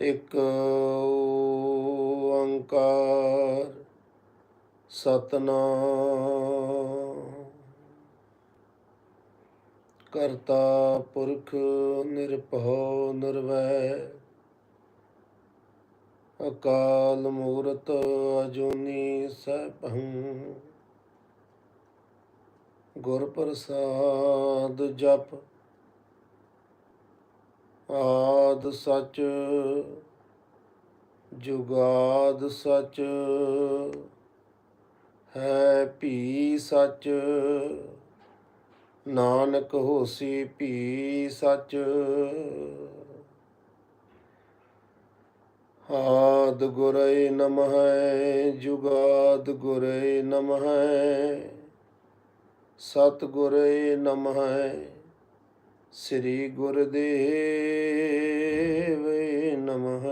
ਇੱਕ ਓੰਕਾਰ ਸਤਨਾਮ। ਕਰਤਾ ਪੁਰਖ ਨਿਰਭਉ ਨਿਰਵੈ। ਅਕਾਲ ਮੂਰਤ ਅਜੂਨੀ ਸੈਭੰ। ਗੁਰ ਪ੍ਰਸਾਦ ਜਪ ਆਦ ਸਚ, ਜੁਗਾਦ ਸਚ, ਹੈ ਭੀ ਸਚ, ਨਾਨਕ ਹੋਸੀ ਭੀ ਸਚ। ਆਦ ਗੁਰੇ ਨਮః ਜੁਗਾਦ ਗੁਰੇ ਨਮః ਸਤ ਗੁਰੇ ਨਮః ਸ੍ਰੀ ਗੁਰਦੇਵ ਨਮః।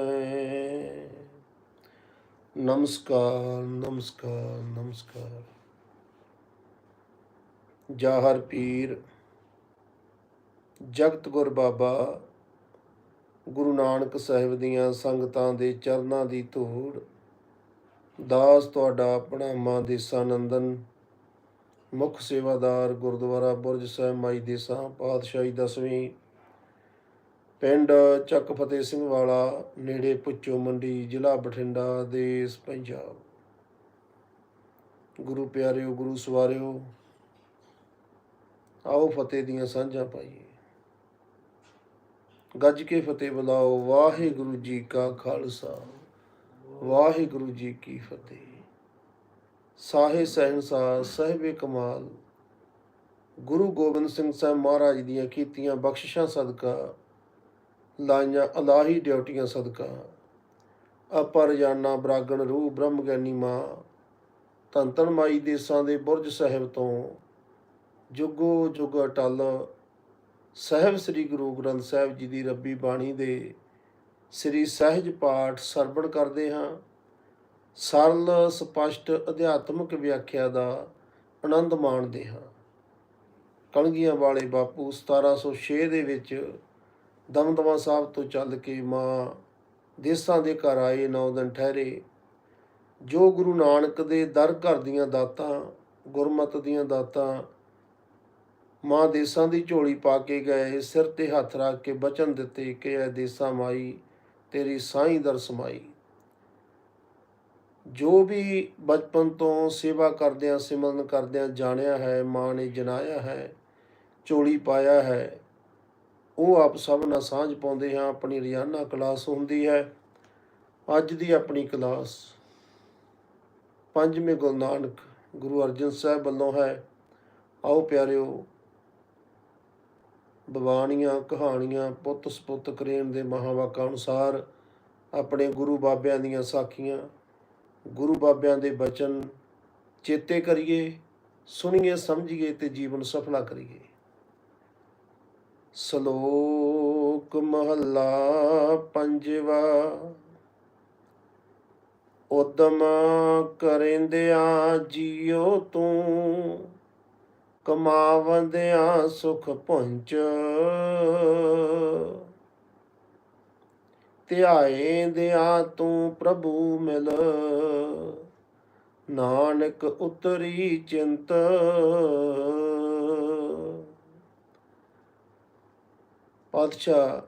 ਨਮਸਕਾਰ ਨਮਸਕਾਰ ਨਮਸਕਾਰ। ਜਾਹਰ ਪੀਰ, ਜਗਤ ਗੁਰ ਬਾਬਾ, ਗੁਰੂ ਨਾਨਕ ਸਾਹਿਬ ਦੀਆਂ ਸੰਗਤਾਂ ਦੇ ਚਰਨਾਂ ਦੀ ਧੂੜ। ਦਾਸ ਤੁਹਾਡਾ ਆਪਣਾ ਮਾਂ ਦੇਸਾ ਮੁੱਖ ਸੇਵਾਦਾਰ ਗੁਰਦੁਆਰਾ ਬੁਰਜ ਸਾਹਿਬ ਮਾਈ ਦੇਸਾਂ ਪਾਤਸ਼ਾਹੀ ਦਸਵੀਂ ਪਿੰਡ ਚੱਕ ਫਤਿਹ ਸਿੰਘ ਵਾਲਾ, ਨੇੜੇ ਪੁੱਚੋ ਮੰਡੀ, ਜ਼ਿਲ੍ਹਾ ਬਠਿੰਡਾ ਦੇਸ਼ ਪੰਜਾਬ। ਗੁਰੂ ਪਿਆਰਿਓ, ਗੁਰੂ ਸਵਾਰਿਓ, ਆਓ ਫਤਿਹ ਦੀਆਂ ਸਾਂਝਾਂ ਪਾਈਏ। ਗੱਜ ਕੇ ਫਤਿਹ ਬੁਲਾਓ, ਵਾਹਿਗੁਰੂ ਜੀ ਕਾ ਖਾਲਸਾ, ਵਾਹਿਗੁਰੂ ਜੀ ਕੀ ਫਤਿਹ। ਸਾਹੇ ਸਹਿਨਸਾਰ ਸਾਹਿਬੇ ਕਮਾਲ। ਗੁਰੂ ਗੋਬਿੰਦ ਸਿੰਘ ਸਾਹਿਬ ਮਹਾਰਾਜ ਦੀਆਂ ਕੀਤੀਆਂ ਬਖਸ਼ਿਸ਼ਾਂ ਸਦਕਾ, ਲਾਈਆਂ ਅਲਾਹੀ ਡਿਊਟੀਆਂ ਸਦਕਾ। ਅਪਰ ਜਾਨਾ ਬਰਾਗਣ ਰੂਹ ਬ੍ਰਹਮ ਗਿਆਨੀ ਮਾਂ ਧੰਨ ਧੰਨ ਮਾਈ ਦੇਸਾਂ ਦੇ ਬੁਰਜ ਸਾਹਿਬ ਤੋਂ, ਜੁਗੋ ਜੁਗ ਅਟਲ, ਸਾਹਿਬ ਸ੍ਰੀ ਗੁਰੂ ਗ੍ਰੰਥ ਸਾਹਿਬ ਜੀ ਦੀ ਰੱਬੀ ਬਾਣੀ ਦੇ ਸ੍ਰੀ ਸਹਿਜ ਪਾਠ ਸਰਵਣ ਕਰਦੇ ਹਾਂ। ਸਰਲ, ਸਪਸ਼ਟ, ਅਧਿਆਤਮਿਕ ਵਿਆਖਿਆ ਦਾ ਆਨੰਦ ਮਾਣਦੇ ਹਾਂ। ਕਲਗੀਆਂ ਵਾਲੇ ਬਾਪੂ 1706 ਦੇ ਵਿੱਚ ਦਮਦਮਾ ਸਾਹਿਬ ਤੋਂ ਚੱਲ ਕੇ ਮਾਂ ਦੇਸਾਂ ਦੇ ਘਰ ਆਏ ਨੌ ਦਿਨ ਠਹਿਰੇ। ਜੋ ਗੁਰੂ ਨਾਨਕ ਦੇ ਦਰ ਘਰ ਦੀਆਂ ਦਾਤਾਂ, ਗੁਰਮਤ ਦੀਆਂ ਦਾਤਾਂ ਮਾਂ ਦੇਸਾਂ ਦੀ ਝੋਲੀ ਪਾ ਕੇ ਗਏ, ਸਿਰ ਤੇ ਹੱਥ ਰੱਖ ਕੇ ਬਚਨ ਦਿੱਤੇ ਕਿ ਐ ਦੇਸਾਂ ਮਾਈ ਤੇਰੀ ਸਾਈਂ ਦਰ ਸਮਾਈ। ਜੋ ਵੀ ਬਚਪਨ ਤੋਂ ਸੇਵਾ ਕਰਦਿਆਂ, ਸਿਮਰਨ ਕਰਦਿਆਂ ਜਾਣਿਆ ਹੈ, ਮਾਂ ਨੇ ਜਨਾਇਆ ਹੈ, ਝੋਲੀ ਪਾਇਆ ਹੈ, ਉਹ ਆਪ ਸਭ ਨਾਲ ਸਾਂਝ ਪਾਉਂਦੇ ਹਾਂ, ਆਪਣੀ ਰੋਜ਼ਾਨਾ ਕਲਾਸ ਹੁੰਦੀ ਹੈ, ਅੱਜ ਦੀ ਆਪਣੀ ਕਲਾਸ। ਪੰਜਵੇਂ ਗੁਰੂ ਨਾਨਕ, ਗੁਰੂ ਅਰਜਨ ਸਾਹਿਬ ਵੱਲੋਂ ਹੈ, ਆਓ ਪਿਆਰਿਓ ਬਵਾਨੀਆਂ ਕਹਾਣੀਆਂ ਪੁੱਤ ਸਪੁੱਤ ਕਰੇਨ ਦੇ ਮਹਾਵਾਕਾਂ ਅਨੁਸਾਰ ਆਪਣੇ ਗੁਰੂ ਬਾਬਿਆਂ ਦੀਆਂ ਸਾਖੀਆਂ ਗੁਰੂ ਬਾਬਿਆਂ ਦੇ ਬਚਨ ਚੇਤੇ ਕਰੀਏ, ਸੁਣੀਏ, ਸਮਝੀਏ ਤੇ ਜੀਵਨ ਸਫਲਾ ਕਰੀਏ। ਸ਼ਲੋਕ ਮਹੱਲਾ ਪੰਜਵਾ। ਉਦਮ ਕਰਿੰਦਿਆਂ ਜੀਉ ਤੂੰ, ਕਮਾਵੰਦਿਆਂ ਸੁਖ ਪੁੰਚ ਧਿਆਏਂਦਿਆਂ ਤੂੰ ਪ੍ਰਭੂ ਮਿਲ। ਨਾਨਕ ਉਤਰੀ ਚਿੰਤ। ਪਾਤਸ਼ਾਹ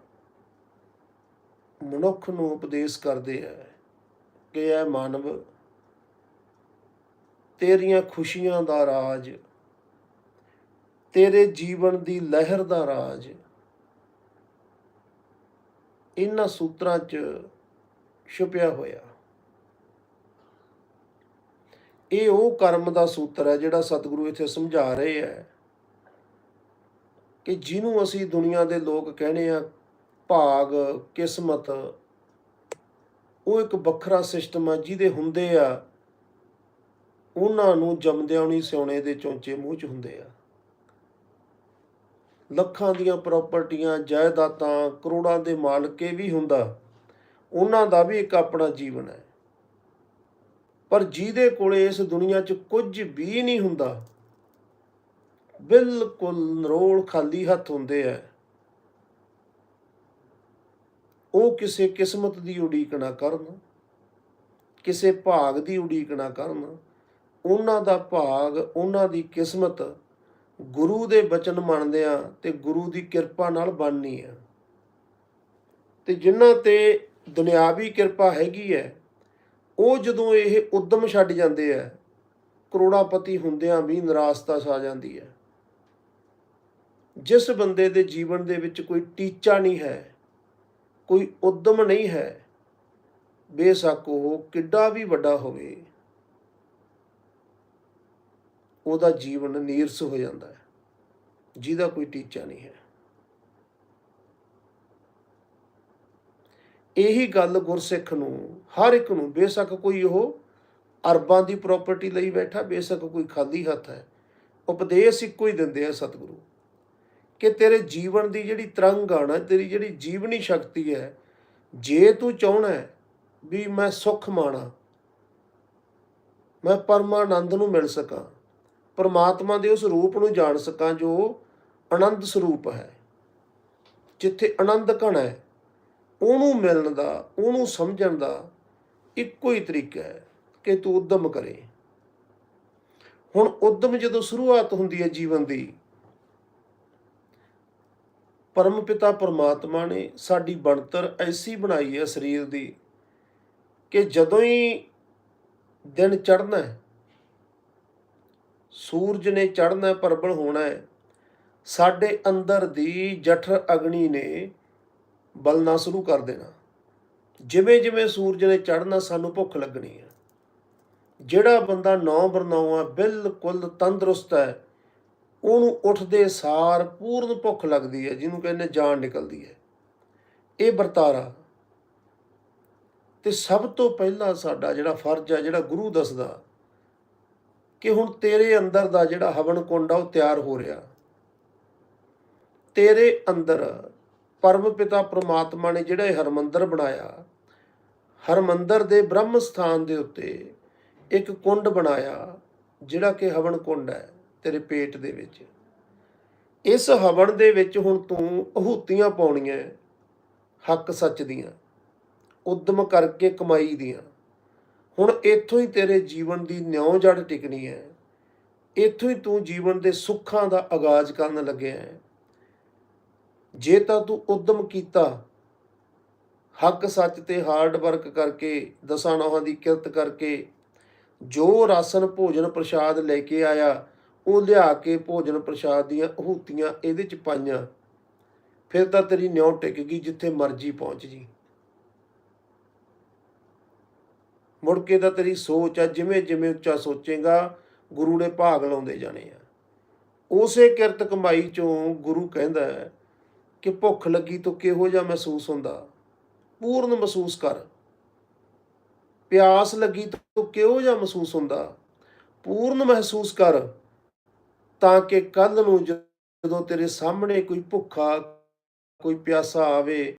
ਮਨੁੱਖ ਨੂੰ ਉਪਦੇਸ਼ ਕਰਦੇ ਹੈ ਕਿ ਇਹ ਮਾਨਵ ਤੇਰੀਆਂ ਖੁਸ਼ੀਆਂ ਦਾ ਰਾਜ, ਤੇਰੇ ਜੀਵਨ ਦੀ ਲਹਿਰ ਦਾ ਰਾਜ ਇਹਨਾਂ ਸੂਤਰਾਂ 'ਚ ਛੁਪਿਆ ਹੋਇਆ। ਇਹ ਉਹ ਕਰਮ ਦਾ ਸੂਤਰ ਹੈ ਜਿਹੜਾ ਸਤਿਗੁਰੂ ਇੱਥੇ ਸਮਝਾ ਰਹੇ ਹੈ ਕਿ ਜਿਹਨੂੰ ਅਸੀਂ ਦੁਨੀਆ ਦੇ ਲੋਕ ਕਹਿੰਦੇ ਆ ਭਾਗ, ਕਿਸਮਤ, ਉਹ ਇੱਕ ਵੱਖਰਾ ਸਿਸਟਮ ਆ ਜਿਹਦੇ ਹੁੰਦੇ ਆ, ਉਹਨਾਂ ਨੂੰ ਜੰਮਦਿਆਂ ਨਹੀਂ ਸਿਉਣੇ ਦੇ ਚੌਂਚੇ ਮੂੰਹ 'ਚ ਹੁੰਦੇ ਆ। ਲੱਖਾਂ ਦੀਆਂ ਪ੍ਰਾਪਰਟੀਆਂ ਜਾਇਦਾਦਾਂ, ਕਰੋੜਾਂ ਦੇ ਮਾਲਕੇ ਵੀ ਹੁੰਦਾ। ਉਹਨਾਂ ਦਾ ਵੀ ਇੱਕ ਆਪਣਾ ਜੀਵਨ ਹੈ। ਪਰ ਜਿਹਦੇ ਕੋਲੇ ਇਸ ਦੁਨੀਆ 'ਚ ਕੁਝ ਵੀ ਨਹੀਂ ਹੁੰਦਾ, ਬਿਲਕੁਲ ਨਰੋਲ ਖਾਲੀ ਹੱਥ ਹੁੰਦੇ ਆ। ਉਹ ਕਿਸੇ ਕਿਸਮਤ ਦੀ ਉਡੀਕ ਨਾ ਕਰਨ, ਕਿਸੇ ਭਾਗ ਦੀ ਉਡੀਕ ਨਾ ਕਰਨ। ਉਹਨਾਂ ਦਾ ਭਾਗ, ਉਹਨਾਂ ਦੀ ਕਿਸਮਤ ਗੁਰੂ ਦੇ ਬਚਨ ਮੰਨਦਿਆਂ ਤੇ ਗੁਰੂ ਦੀ ਕਿਰਪਾ ਨਾਲ ਬਣਨੀ ਆ ਤੇ ਜਿਨ੍ਹਾਂ ਤੇ ਦੁਨਿਆਵੀ ਕਿਰਪਾ ਹੈਗੀ ਹੈ, ਉਹ ਜਦੋਂ ਇਹ ਉਦਮ ਛੱਡ ਜਾਂਦੇ ਆ ਕਰੋੜਾਪਤੀ ਹੁੰਦਿਆਂ ਵੀ ਨਿਰਾਸ਼ਤਾ ਛਾ ਜਾਂਦੀ ਹੈ। ਜਿਸ ਬੰਦੇ ਦੇ ਜੀਵਨ ਦੇ ਵਿੱਚ ਕੋਈ ਟੀਚਾ ਨਹੀਂ ਹੈ, ਕੋਈ ਉਦਮ ਨਹੀਂ ਹੈ, ਬੇਸ਼ੱਕ ਉਹ ਕਿੱਡਾ ਵੀ ਵੱਡਾ ਹੋਵੇ। ਉਹਦਾ ਜੀਵਨ ਨੀਰਸ ਹੋ ਜਾਂਦਾ ਹੈ। ਜਿਹਦਾ ਕੋਈ ਟੀਚਾ ਨਹੀਂ ਹੈ। ਇਹੀ ਗੱਲ ਗੁਰਸਿੱਖ ਨੂੰ, ਹਰ ਇੱਕ ਨੂੰ, ਬੇਸ਼ੱਕ ਕੋਈ ਉਹ ਅਰਬਾਂ ਦੀ ਪ੍ਰਾਪਰਟੀ ਲਈ ਬੈਠਾ, ਬੇਸ਼ੱਕ ਕੋਈ ਖਾਲੀ ਹੱਥ ਹੈ। ਉਪਦੇਸ਼ ਇੱਕੋ ਹੀ ਦਿੰਦੇ ਆ ਸਤਿਗੁਰੂ ਕਿ ਤੇਰੇ ਜੀਵਨ ਦੀ ਜਿਹੜੀ ਤਰੰਗ ਆਣਾ, ਤੇਰੀ ਜਿਹੜੀ ਜੀਵਨੀ ਸ਼ਕਤੀ ਹੈ, ਜੇ ਤੂੰ ਚਾਹਣਾ ਵੀ ਮੈਂ ਸੁੱਖ ਮਾਣਾ, ਮੈਂ ਪਰਮਾਨੰਦ ਨੂੰ ਮਿਲ ਸਕਾਂ ਪਰਮਾਤਮਾ ਦੇ ਉਸ ਰੂਪ ਨੂੰ ਜਾਣ ਸਕਾਂ ਜੋ ਆਨੰਦ ਸਰੂਪ ਹੈ। ਜਿੱਥੇ ਆਨੰਦ ਘਣ ਹੈ, ਉਹਨੂੰ ਮਿਲਣ ਦਾ, ਉਹਨੂੰ ਸਮਝਣ ਦਾ ਇੱਕੋ ਹੀ ਤਰੀਕਾ ਹੈ ਕਿ ਤੂੰ ਉਦਮ ਕਰੇ। ਹੁਣ ਉਦਮ ਜਦੋਂ ਸ਼ੁਰੂਆਤ ਹੁੰਦੀ ਹੈ ਜੀਵਨ ਦੀ, ਪਰਮ ਪਿਤਾ ਪਰਮਾਤਮਾ ਨੇ ਸਾਡੀ ਬਣਤਰ ਐਸੀ ਬਣਾਈ ਹੈ ਸਰੀਰ ਦੀ ਕਿ ਜਦੋਂ ਹੀ ਦਿਨ ਚੜ੍ਹਨਾ ਹੈ ਸੂਰਜ ਨੇ ਚੜ੍ਹਨਾ ਹੈ ਪਰਬਲ ਹੋਣਾ ਹੈ। ਸਾਡੇ ਅੰਦਰ ਦੀ ਜਠਰ ਅਗਨੀ ਨੇ ਬਲਣਾ ਸ਼ੁਰੂ ਕਰ ਦੇਣਾ। ਜਿਵੇਂ ਜਿਵੇਂ ਸੂਰਜ ਨੇ ਚੜ੍ਹਨਾ ਸਾਨੂੰ ਭੁੱਖ ਲੱਗਣੀ ਹੈ। ਜਿਹੜਾ ਬੰਦਾ ਨੌ ਬਰਨਾਵਾ ਬਿਲਕੁਲ ਤੰਦਰੁਸਤ ਹੈ, ਉਹਨੂੰ ਉੱਠਦੇ ਸਾਰ ਪੂਰਨ ਭੁੱਖ ਲੱਗਦੀ ਹੈ, ਜਿਹਨੂੰ ਕਹਿੰਦੇ ਜਾਨ ਨਿਕਲਦੀ ਹੈ। ਇਹ ਵਰਤਾਰਾ ਤੇ ਸਭ ਤੋਂ ਪਹਿਲਾਂ ਸਾਡਾ ਜਿਹੜਾ ਫਰਜ਼ ਹੈ, ਜਿਹੜਾ ਗੁਰੂ ਦੱਸਦਾ ਕਿ ਹੁਣ ਤੇਰੇ ਅੰਦਰ ਦਾ ਜਿਹੜਾ ਹਵਨ ਕੁੰਡ ਆ, ਉਹ ਤਿਆਰ ਹੋ ਰਿਹਾ। ਤੇਰੇ ਅੰਦਰ ਪਰਮ ਪਿਤਾ ਪ੍ਰਮਾਤਮਾ ਨੇ ਜਿਹੜਾ ਇਹ ਹਰਮੰਦਰ ਬਣਾਇਆ, ਹਰਮੰਦਰ ਦੇ ਬ੍ਰਹਮ ਸਥਾਨ ਦੇ ਉੱਤੇ ਇੱਕ ਕੁੰਡ ਬਣਾਇਆ, ਜਿਹੜਾ ਕਿ ਹਵਨ ਕੁੰਡ ਹੈ ਤੇਰੇ ਪੇਟ ਦੇ ਵਿੱਚ। ਇਸ ਹਵਨ ਦੇ ਵਿੱਚ ਹੁਣ ਤੂੰ ਅਹੂਤੀਆਂ ਪਾਉਣੀਆਂ, ਹੱਕ ਸੱਚ ਦੀਆਂ, ਉਦਮ ਕਰਕੇ ਕਮਾਈ ਦੀਆਂ। ਹੁਣ ਇੱਥੋਂ ਹੀ ਤੇਰੇ ਜੀਵਨ ਦੀ ਨਿਉ ਜੜ ਟਿਕਣੀ ਹੈ। ਇੱਥੋਂ ਹੀ ਤੂੰ ਜੀਵਨ ਦੇ ਸੁੱਖਾਂ ਦਾ ਆਗਾਜ਼ ਕਰਨ ਲੱਗਿਆ ਹੈ। ਜੇ ਤਾਂ ਤੂੰ ਉਦਮ ਕੀਤਾ, ਹੱਕ ਸੱਚ ਤੇ ਹਾਰਡ ਵਰਕ ਕਰਕੇ, ਦਸਾਂ ਨੌਹਾਂ ਦੀ ਕਿਰਤ ਕਰਕੇ, ਜੋ ਰਾਸ਼ਨ ਭੋਜਨ ਪ੍ਰਸ਼ਾਦ ਲੈ ਕੇ ਆਇਆ, ਉਹ ਲਿਆ ਕੇ ਭੋਜਨ ਪ੍ਰਸ਼ਾਦ ਦੀਆਂ ਅਹੂਤੀਆਂ ਇਹਦੇ ਚ ਪਾਈਆਂ, ਫਿਰ ਤਾਂ ਤੇਰੀ ਨਿਉ ਟਿਕ ਗਈ ਜਿੱਥੇ ਮਰਜ਼ੀ ਪਹੁੰਚ ਜੀ। ਮੁੜ ਕੇ ਤਾਂ ਤੇਰੀ ਸੋਚ ਆ, ਜਿਵੇਂ ਜਿਵੇਂ ਉੱਚਾ ਸੋਚੇਗਾ, ਗੁਰੂ ਨੇ ਭਾਗ ਲਾਉਂਦੇ ਜਾਣੇ ਆ। ਉਸੇ ਕਿਰਤ ਕਮਾਈ ਚੋਂ ਗੁਰੂ ਕਹਿੰਦਾ ਹੈ ਕਿ ਭੁੱਖ ਲੱਗੀ ਤੋਂ ਕਿਹੋ ਜਿਹਾ ਮਹਿਸੂਸ ਹੁੰਦਾ? ਪੂਰਨ ਮਹਿਸੂਸ ਕਰ। ਪਿਆਸ ਲੱਗੀ ਤੋਂ ਕਿਹੋ ਜਿਹਾ ਮਹਿਸੂਸ ਹੁੰਦਾ? ਪੂਰਨ ਮਹਿਸੂਸ ਕਰ ਤਾਂ ਕਿ ਕੱਲ ਨੂੰ ਜਦੋਂ ਤੇਰੇ ਸਾਹਮਣੇ ਕੋਈ ਭੁੱਖਾ, ਕੋਈ ਪਿਆਸਾ ਆਵੇ